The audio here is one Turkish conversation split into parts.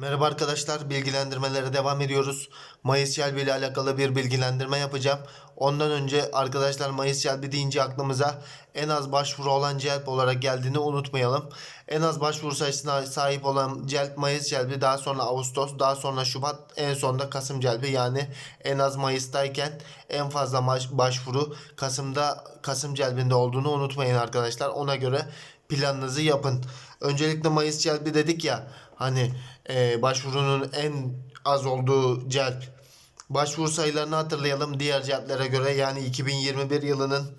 Merhaba arkadaşlar, bilgilendirmelere devam ediyoruz. Mayıs Yelbi ile alakalı bir bilgilendirme yapacağım. Ondan önce arkadaşlar Mayıs Yelbi deyince aklımıza en az başvuru olan celp olarak geldiğini unutmayalım. En az başvuru sayısına sahip olan celp Mayıs Yelbi, daha sonra Ağustos, daha sonra Şubat, en sonunda Kasım Celbi. Yani en az Mayıs'tayken en fazla baş- başvuru Kasım'da Kasım Celbinde olduğunu unutmayın arkadaşlar. Ona göre planınızı yapın. Öncelikle Mayıs celbi dedik ya hani e, başvurunun en az olduğu celp. Başvuru sayılarını hatırlayalım diğer celplere göre yani 2021 yılının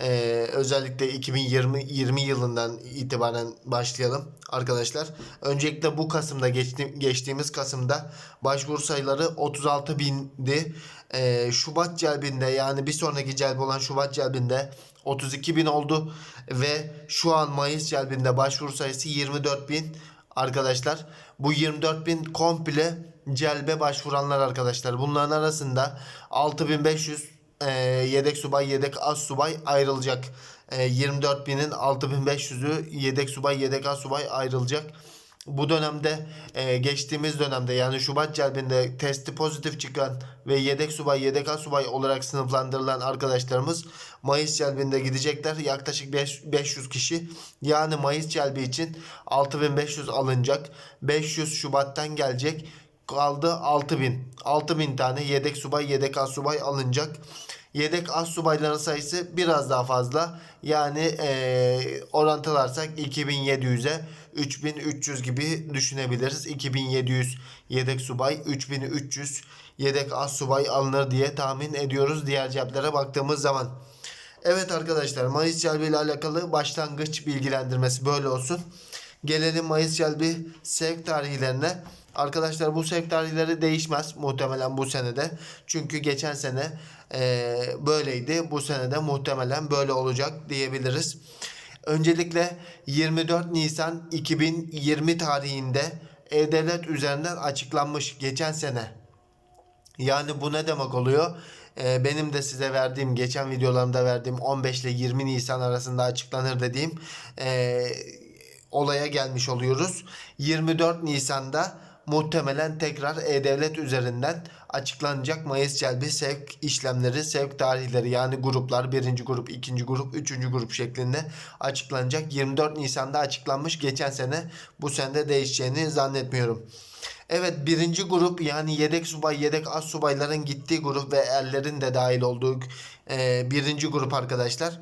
e, özellikle 2020 20 yılından itibaren başlayalım arkadaşlar. Öncelikle bu Kasım'da geçti, geçtiğimiz Kasım'da başvuru sayıları 36 bindi. E, Şubat celbinde yani bir sonraki celb olan Şubat celbinde 32 bin oldu ve şu an Mayıs celbinde başvuru sayısı 24 bin arkadaşlar. Bu 24 bin komple celbe başvuranlar arkadaşlar. Bunların arasında 6500 e, yedek subay yedek az subay ayrılacak. E, 24 binin 6500'ü yedek subay yedek az subay ayrılacak. Bu dönemde e, geçtiğimiz dönemde yani Şubat celbinde testi pozitif çıkan ve yedek subay yedek subay olarak sınıflandırılan arkadaşlarımız Mayıs celbinde gidecekler. Yaklaşık beş- 500 kişi. Yani Mayıs celbi için 6500 alınacak. 500 Şubat'tan gelecek. Kaldı 6000. 6000 tane yedek subay yedek subay alınacak. Yedek as subayların sayısı biraz daha fazla. Yani eee orantılarsak 2700'e 3300 gibi düşünebiliriz. 2700 yedek subay, 3300 yedek as subay alınır diye tahmin ediyoruz diğer ceplere baktığımız zaman. Evet arkadaşlar Mayıs Celbi ile alakalı başlangıç bilgilendirmesi böyle olsun. Gelelim Mayıs Celbi sevk tarihlerine. Arkadaşlar bu sevk tarihleri değişmez muhtemelen bu senede. Çünkü geçen sene eee, böyleydi. Bu senede muhtemelen böyle olacak diyebiliriz. Öncelikle 24 Nisan 2020 tarihinde E-Devlet üzerinden açıklanmış geçen sene yani bu ne demek oluyor? Ee, benim de size verdiğim, geçen videolarımda verdiğim 15 ile 20 Nisan arasında açıklanır dediğim ee, olaya gelmiş oluyoruz. 24 Nisan'da muhtemelen tekrar E-Devlet üzerinden açıklanacak Mayıs celbi sevk işlemleri, sevk tarihleri yani gruplar birinci grup, ikinci grup, üçüncü grup şeklinde açıklanacak. 24 Nisan'da açıklanmış geçen sene bu sene değişeceğini zannetmiyorum. Evet birinci grup yani yedek subay yedek az subayların gittiği grup ve erlerin de dahil olduğu e, birinci grup arkadaşlar.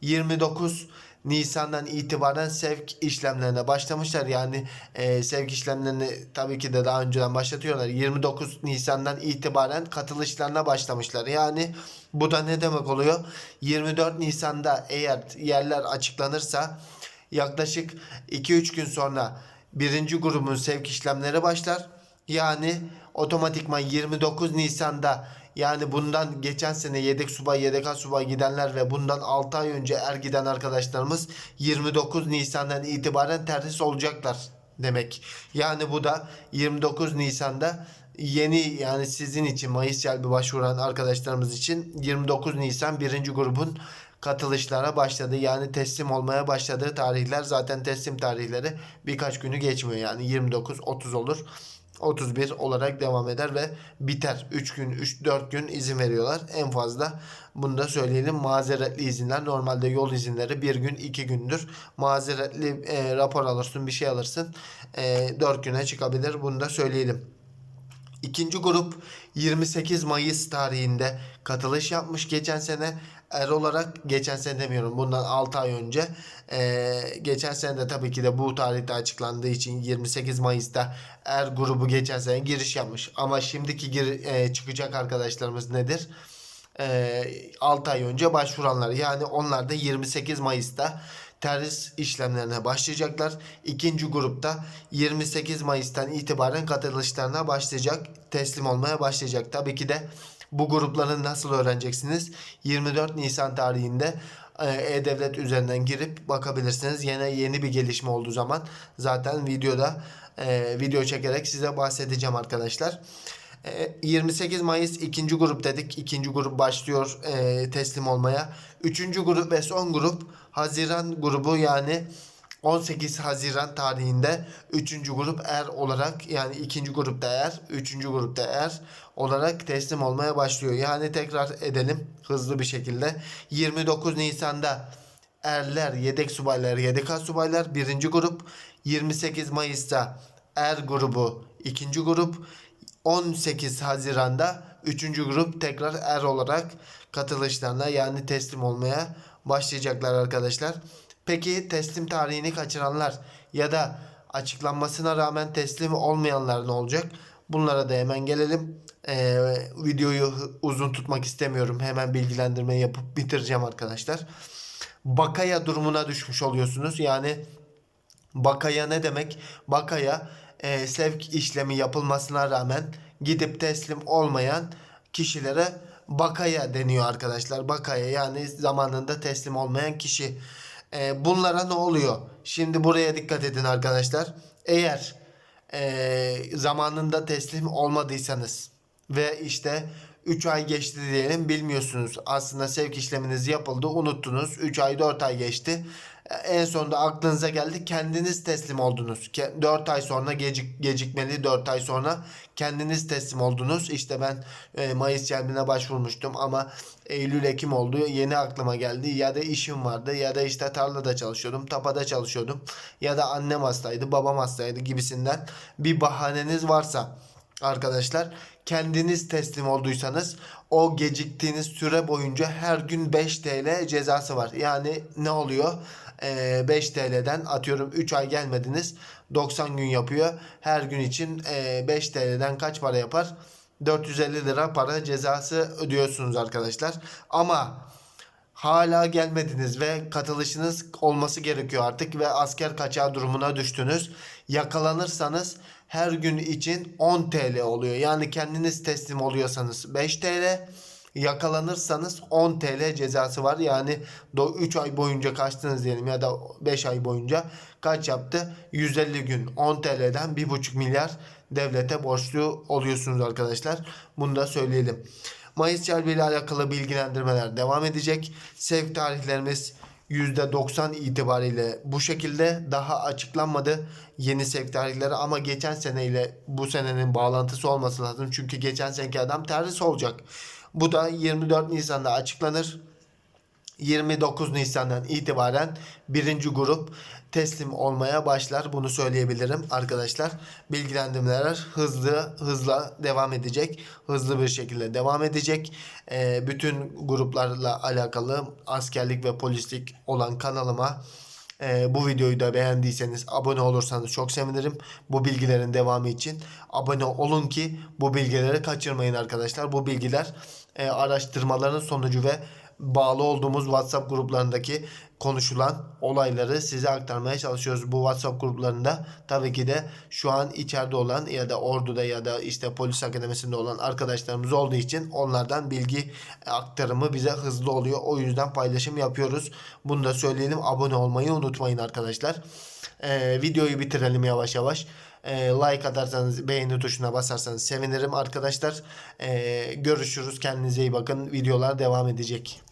29 Nisan'dan itibaren sevk işlemlerine başlamışlar. Yani e, sevk işlemlerini tabii ki de daha önceden başlatıyorlar. 29 Nisan'dan itibaren katılışlarına başlamışlar. Yani bu da ne demek oluyor? 24 Nisan'da eğer yerler açıklanırsa yaklaşık 2-3 gün sonra birinci grubun sevk işlemleri başlar. Yani otomatikman 29 Nisan'da yani bundan geçen sene yedek subay yedek as subay gidenler ve bundan 6 ay önce er giden arkadaşlarımız 29 Nisan'dan itibaren terhis olacaklar demek. Yani bu da 29 Nisan'da yeni yani sizin için Mayıs Celbi başvuran arkadaşlarımız için 29 Nisan birinci grubun katılışlara başladı. Yani teslim olmaya başladığı tarihler zaten teslim tarihleri birkaç günü geçmiyor. Yani 29 30 olur. 31 olarak devam eder ve biter. 3 gün 3 4 gün izin veriyorlar. En fazla bunu da söyleyelim. Mazeretli izinler normalde yol izinleri 1 gün 2 gündür. Mazeretli e, rapor alırsın, bir şey alırsın. E, 4 güne çıkabilir. Bunu da söyleyelim. İkinci grup 28 Mayıs tarihinde katılış yapmış geçen sene. Er olarak geçen sene demiyorum bundan 6 ay önce. Ee, geçen sene de tabii ki de bu tarihte açıklandığı için 28 Mayıs'ta er grubu geçen sene giriş yapmış. Ama şimdiki gir, e, çıkacak arkadaşlarımız nedir? Ee, 6 ay önce başvuranlar yani onlar da 28 Mayıs'ta terhis işlemlerine başlayacaklar. İkinci grupta 28 Mayıs'tan itibaren katılışlarına başlayacak, teslim olmaya başlayacak. Tabii ki de bu grupları nasıl öğreneceksiniz? 24 Nisan tarihinde e, E-Devlet üzerinden girip bakabilirsiniz. Yine yeni bir gelişme olduğu zaman zaten videoda e, video çekerek size bahsedeceğim arkadaşlar. E, 28 Mayıs ikinci grup dedik. İkinci grup başlıyor e, teslim olmaya. Üçüncü grup ve son grup Haziran grubu yani 18 Haziran tarihinde 3. grup er olarak yani 2. grupta er, 3. grupta er olarak teslim olmaya başlıyor. Yani tekrar edelim hızlı bir şekilde. 29 Nisan'da erler, yedek subaylar, yedek subaylar 1. grup. 28 Mayıs'ta er grubu 2. grup. 18 Haziran'da 3. grup tekrar er olarak katılışlarına yani teslim olmaya başlayacaklar arkadaşlar. Peki teslim tarihini kaçıranlar ya da açıklanmasına rağmen teslim olmayanlar ne olacak? Bunlara da hemen gelelim. Ee, videoyu uzun tutmak istemiyorum. Hemen bilgilendirme yapıp bitireceğim arkadaşlar. Bakaya durumuna düşmüş oluyorsunuz. Yani Bakaya ne demek? Bakaya e, sevk işlemi yapılmasına rağmen gidip teslim olmayan kişilere bakaya deniyor arkadaşlar. Bakaya yani zamanında teslim olmayan kişi. E, bunlara ne oluyor? Şimdi buraya dikkat edin arkadaşlar. Eğer e, zamanında teslim olmadıysanız ve işte 3 ay geçti diyelim bilmiyorsunuz. Aslında sevk işleminiz yapıldı unuttunuz. 3 ay 4 ay geçti. En sonunda aklınıza geldi kendiniz teslim oldunuz. 4 ay sonra gecik, gecikmeli 4 ay sonra kendiniz teslim oldunuz. İşte ben e, Mayıs celbine başvurmuştum ama Eylül Ekim oldu. Yeni aklıma geldi. Ya da işim vardı ya da işte tarlada çalışıyordum, tapada çalışıyordum ya da annem hastaydı, babam hastaydı gibisinden bir bahaneniz varsa arkadaşlar kendiniz teslim olduysanız o geciktiğiniz süre boyunca her gün 5 TL cezası var. Yani ne oluyor? Ee, 5 TL'den atıyorum 3 ay gelmediniz 90 gün yapıyor. Her gün için e, 5 TL'den kaç para yapar? 450 lira para cezası ödüyorsunuz arkadaşlar. Ama hala gelmediniz ve katılışınız olması gerekiyor artık ve asker kaçağı durumuna düştünüz. Yakalanırsanız her gün için 10 TL oluyor. Yani kendiniz teslim oluyorsanız 5 TL, yakalanırsanız 10 TL cezası var. Yani 3 ay boyunca kaçtınız diyelim ya da 5 ay boyunca kaç yaptı? 150 gün 10 TL'den 1,5 milyar devlete borçlu oluyorsunuz arkadaşlar. Bunu da söyleyelim. Mayıs Celbi ile alakalı bilgilendirmeler devam edecek. Sevk tarihlerimiz %90 itibariyle bu şekilde daha açıklanmadı yeni sevk tarihleri ama geçen seneyle bu senenin bağlantısı olması lazım. Çünkü geçen seneki adam terhis olacak. Bu da 24 Nisan'da açıklanır. 29 Nisan'dan itibaren birinci grup teslim olmaya başlar. Bunu söyleyebilirim arkadaşlar. Bilgilendirmeler hızlı hızla devam edecek. Hızlı bir şekilde devam edecek. Ee, bütün gruplarla alakalı askerlik ve polislik olan kanalıma ee, bu videoyu da beğendiyseniz abone olursanız çok sevinirim. Bu bilgilerin devamı için abone olun ki bu bilgileri kaçırmayın arkadaşlar. Bu bilgiler e, araştırmaların sonucu ve bağlı olduğumuz WhatsApp gruplarındaki konuşulan olayları size aktarmaya çalışıyoruz. Bu WhatsApp gruplarında tabii ki de şu an içeride olan ya da orduda ya da işte polis akademisinde olan arkadaşlarımız olduğu için onlardan bilgi aktarımı bize hızlı oluyor. O yüzden paylaşım yapıyoruz. Bunu da söyleyelim. Abone olmayı unutmayın arkadaşlar. Ee, videoyu bitirelim yavaş yavaş. Ee, like atarsanız beğeni tuşuna basarsanız sevinirim arkadaşlar. Ee, görüşürüz. Kendinize iyi bakın. Videolar devam edecek.